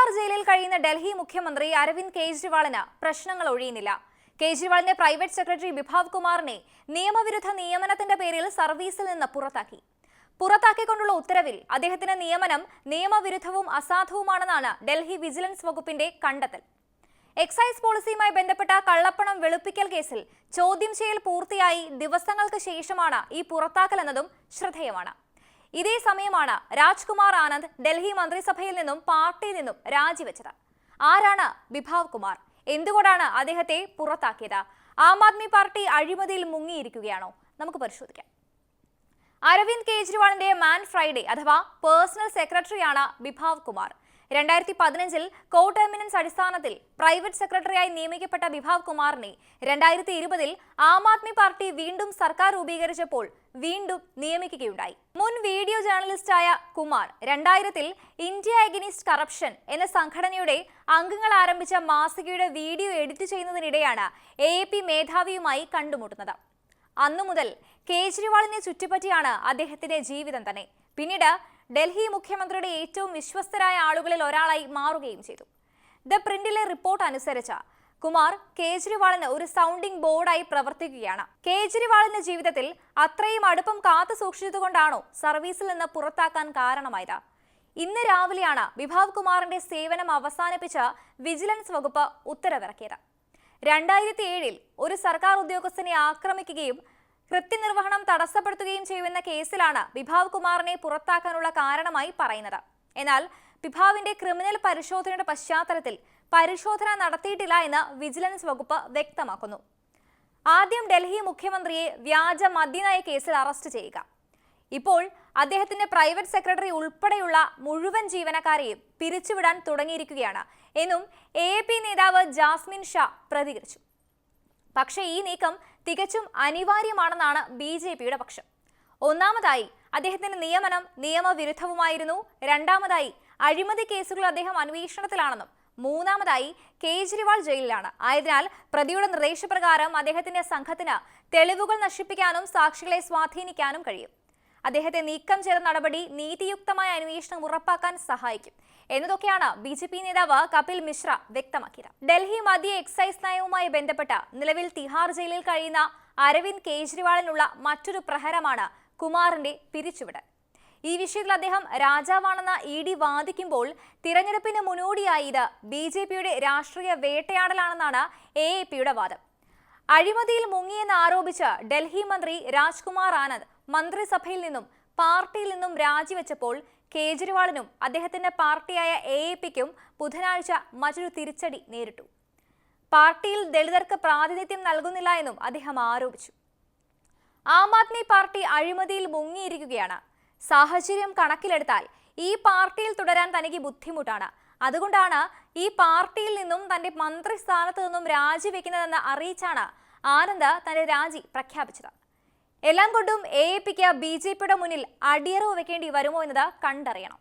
തിഹാർ ജയിലിൽ കഴിയുന്ന ഡൽഹി മുഖ്യമന്ത്രി അരവിന്ദ് കെജ്രിവാളിന് പ്രശ്നങ്ങൾ ഒഴിയുന്നില്ല. കേജ്രിവാളിന്റെ പ്രൈവറ്റ് സെക്രട്ടറി വിഭാവ് കുമാറിനെ നിയമവിരുദ്ധ നിയമനത്തിന്റെ പേരിൽ സർവീസിൽ നിന്ന് പുറത്താക്കി. പുറത്താക്കിക്കൊണ്ടുള്ള ഉത്തരവിൽ അദ്ദേഹത്തിന്റെ നിയമനം നിയമവിരുദ്ധവും അസാധുവുമാണെന്നാണ് ഡൽഹി വിജിലൻസ് വകുപ്പിന്റെ കണ്ടെത്തൽ. എക്സൈസ് പോളിസിയുമായി ബന്ധപ്പെട്ട കള്ളപ്പണം വെളുപ്പിക്കൽ കേസിൽ ചോദ്യം ചെയ്യൽ പൂർത്തിയായി ദിവസങ്ങൾക്ക് ശേഷമാണ് ഈ പുറത്താക്കൽ എന്നതും ശ്രദ്ധേയമാണ്. ഇതേ സമയമാണ് രാജ്കുമാർ ആനന്ദ് ഡൽഹി മന്ത്രിസഭയിൽ നിന്നും പാർട്ടിയിൽ നിന്നും രാജിവെച്ചത്. ആരാണ് ബിഭാവ് കുമാർ? എന്തുകൊണ്ടാണ് അദ്ദേഹത്തെ പുറത്താക്കിയത്? ആം ആദ്മി പാർട്ടി അഴിമതിയിൽ മുങ്ങിയിരിക്കുകയാണോ? നമുക്ക് പരിശോധിക്കാം. അരവിന്ദ് കെജ്രിവാളിന്റെ മാൻ ഫ്രൈഡേ അഥവാ പേഴ്സണൽ സെക്രട്ടറിയാണ് ബിഭാവ് കുമാർ. രണ്ടായിരത്തി പതിനഞ്ചിൽ കോ ടെർമിനൻസ് അടിസ്ഥാനത്തിൽ പ്രൈവറ്റ് സെക്രട്ടറിയായി നിയമിക്കപ്പെട്ട വിഭാവ് കുമാറിനെ രണ്ടായിരത്തി ഇരുപതിൽ ആം ആദ്മി പാർട്ടി വീണ്ടും സർക്കാർ രൂപീകരിച്ചപ്പോൾ വീണ്ടും നിയമിക്കുകയുണ്ടായി. മുൻ വീഡിയോ ജേർണലിസ്റ്റായ കുമാർ രണ്ടായിരത്തിൽ ഇന്ത്യ അഗനിസ്റ്റ് കറപ്ഷൻ എന്ന സംഘടനയുടെ അംഗങ്ങൾ ആരംഭിച്ച മാസികയുടെ വീഡിയോ എഡിറ്റ് ചെയ്യുന്നതിനിടെയാണ് എ മേധാവിയുമായി കണ്ടുമുട്ടുന്നത്. അന്നു മുതൽ കേജ്രിവാളിനെ ചുറ്റിപ്പറ്റിയാണ് അദ്ദേഹത്തിന്റെ ജീവിതം തന്നെ. പിന്നീട് ഡൽഹി മുഖ്യമന്ത്രിയുടെ ഏറ്റവും വിശ്വസ്തരായ ആളുകളിൽ ഒരാളായി മാറുകയും ചെയ്തു. ദ പ്രിന്റിലെ റിപ്പോർട്ട് അനുസരിച്ച് കുമാർ കേജ്രിവാളിന് ഒരു സൗണ്ടിംഗ് ബോർഡായി പ്രവർത്തിക്കുകയാണ്. കേജ്രിവാളിന്റെ ജീവിതത്തിൽ അത്രയും അടുപ്പം കാത്തു സൂക്ഷിച്ചതുകൊണ്ടാണോ സർവീസിൽ നിന്ന് പുറത്താക്കാൻ കാരണമായത്? ഇന്ന് രാവിലെയാണ് വിഭാവ് കുമാറിന്റെ സേവനം അവസാനിപ്പിച്ച് വിജിലൻസ് വകുപ്പ് ഉത്തരവിറക്കിയത്. രണ്ടായിരത്തി ഏഴിൽ ഒരു സർക്കാർ ഉദ്യോഗസ്ഥനെ ആക്രമിക്കുകയും കൃത്യനിർവഹണം തടസ്സപ്പെടുത്തുകയും ചെയ്യുമെന്ന കേസിലാണ് വിഭാവ് കുമാറിനെ പുറത്താക്കാനുള്ള കാരണമായി പറയുന്നത്. എന്നാൽ വിഭാവിന്റെ ക്രിമിനൽ പരിശോധനയുടെ പശ്ചാത്തലത്തിൽ പരിശോധന നടത്തിയിട്ടില്ല എന്ന് വിജിലൻസ് വകുപ്പ് വ്യക്തമാക്കുന്നു. ആദ്യം ഡൽഹി മുഖ്യമന്ത്രിയെ വ്യാജ മദ്യനയ കേസിൽ അറസ്റ്റ് ചെയ്യുക. ഇപ്പോൾ അദ്ദേഹത്തിന്റെ പ്രൈവറ്റ് സെക്രട്ടറി ഉൾപ്പെടെയുള്ള മുഴുവൻ ജീവനക്കാരെയും പിരിച്ചുവിടാൻ തുടങ്ങിയിരിക്കുകയാണ് എന്നും എ നേതാവ് ജാസ്മിൻ ഷാ പ്രതികരിച്ചു. പക്ഷേ ഈ നീക്കം തികച്ചും അനിവാര്യമാണെന്നാണ് ബി ജെ പിയുടെ പക്ഷം. ഒന്നാമതായി അദ്ദേഹത്തിന്റെ നിയമനം നിയമവിരുദ്ധവുമായിരുന്നു. രണ്ടാമതായി അഴിമതി കേസുകൾ അദ്ദേഹം അന്വേഷണത്തിലാണെന്നും മൂന്നാമതായി കേജ്രിവാൾ ജയിലിലാണ്. ആയതിനാൽ പ്രതിയുടെ നിർദ്ദേശപ്രകാരം അദ്ദേഹത്തിന്റെ സംഘത്തിന് തെളിവുകൾ നശിപ്പിക്കാനും സാക്ഷികളെ സ്വാധീനിക്കാനും കഴിയും. അദ്ദേഹത്തെ നീക്കം ചെയ്ത നടപടി നീതിയുക്തമായ അന്വേഷണം ഉറപ്പാക്കാൻ സഹായിക്കും. എന്നതൊക്കെയാണ് ബി ജെ പി നേതാവ് കപിൽ മിശ്ര വ്യക്തമാക്കിയത്. ഡൽഹി മദ്യ എക്സൈസ് നയവുമായി ബന്ധപ്പെട്ട നിലവിൽ തിഹാർ ജയിലിൽ കഴിയുന്ന അരവിന്ദ് കേജ്രിവാളിനുള്ള മറ്റൊരു പ്രഹരമാണ് കുമാറിന്റെ പിരിച്ചുവിടൽ. ഈ വിഷയത്തിൽ അദ്ദേഹം രാജാവാണെന്ന ഇ ഡി വാദിക്കുമ്പോൾ തിരഞ്ഞെടുപ്പിന് മുന്നോടിയായി ഇത് ബി ജെ പിയുടെ രാഷ്ട്രീയ വേട്ടയാടലാണെന്നാണ് എ എ പിയുടെ വാദം. അഴിമതിയിൽ മുങ്ങിയെന്ന് ആരോപിച്ച് ഡൽഹി മന്ത്രി രാജ്കുമാർ ആനന്ദ് മന്ത്രിസഭയിൽ നിന്നും പാർട്ടിയിൽ നിന്നും രാജിവെച്ചപ്പോൾ കേജ്രിവാളിനും അദ്ദേഹത്തിന്റെ പാർട്ടിയായ എ എ പിക്കും ബുധനാഴ്ച മറ്റൊരു തിരിച്ചടി നേരിട്ടു. പാർട്ടിയിൽ ദളിതർക്ക് പ്രാതിനിധ്യം നൽകുന്നില്ല എന്നും അദ്ദേഹം ആരോപിച്ചു. ആം ആദ്മി പാർട്ടി അഴിമതിയിൽ മുങ്ങിയിരിക്കുകയാണ്. സാഹചര്യം കണക്കിലെടുത്താൽ ഈ പാർട്ടിയിൽ തുടരാൻ തനിക്ക് ബുദ്ധിമുട്ടാണ്. അതുകൊണ്ടാണ് ഈ പാർട്ടിയിൽ നിന്നും തന്റെ മന്ത്രിസ്ഥാനത്ത് നിന്നും രാജിവെക്കുന്നതെന്ന് അറിയിച്ചാണ് ആനന്ദ് തന്റെ രാജി പ്രഖ്യാപിച്ചത്. എല്ലാം കൊണ്ടും എ എ പിക്ക് ബി ജെ പിയുടെ മുന്നിൽ അടിയറവ് വെക്കേണ്ടി വരുമോ എന്നത് കണ്ടറിയണം.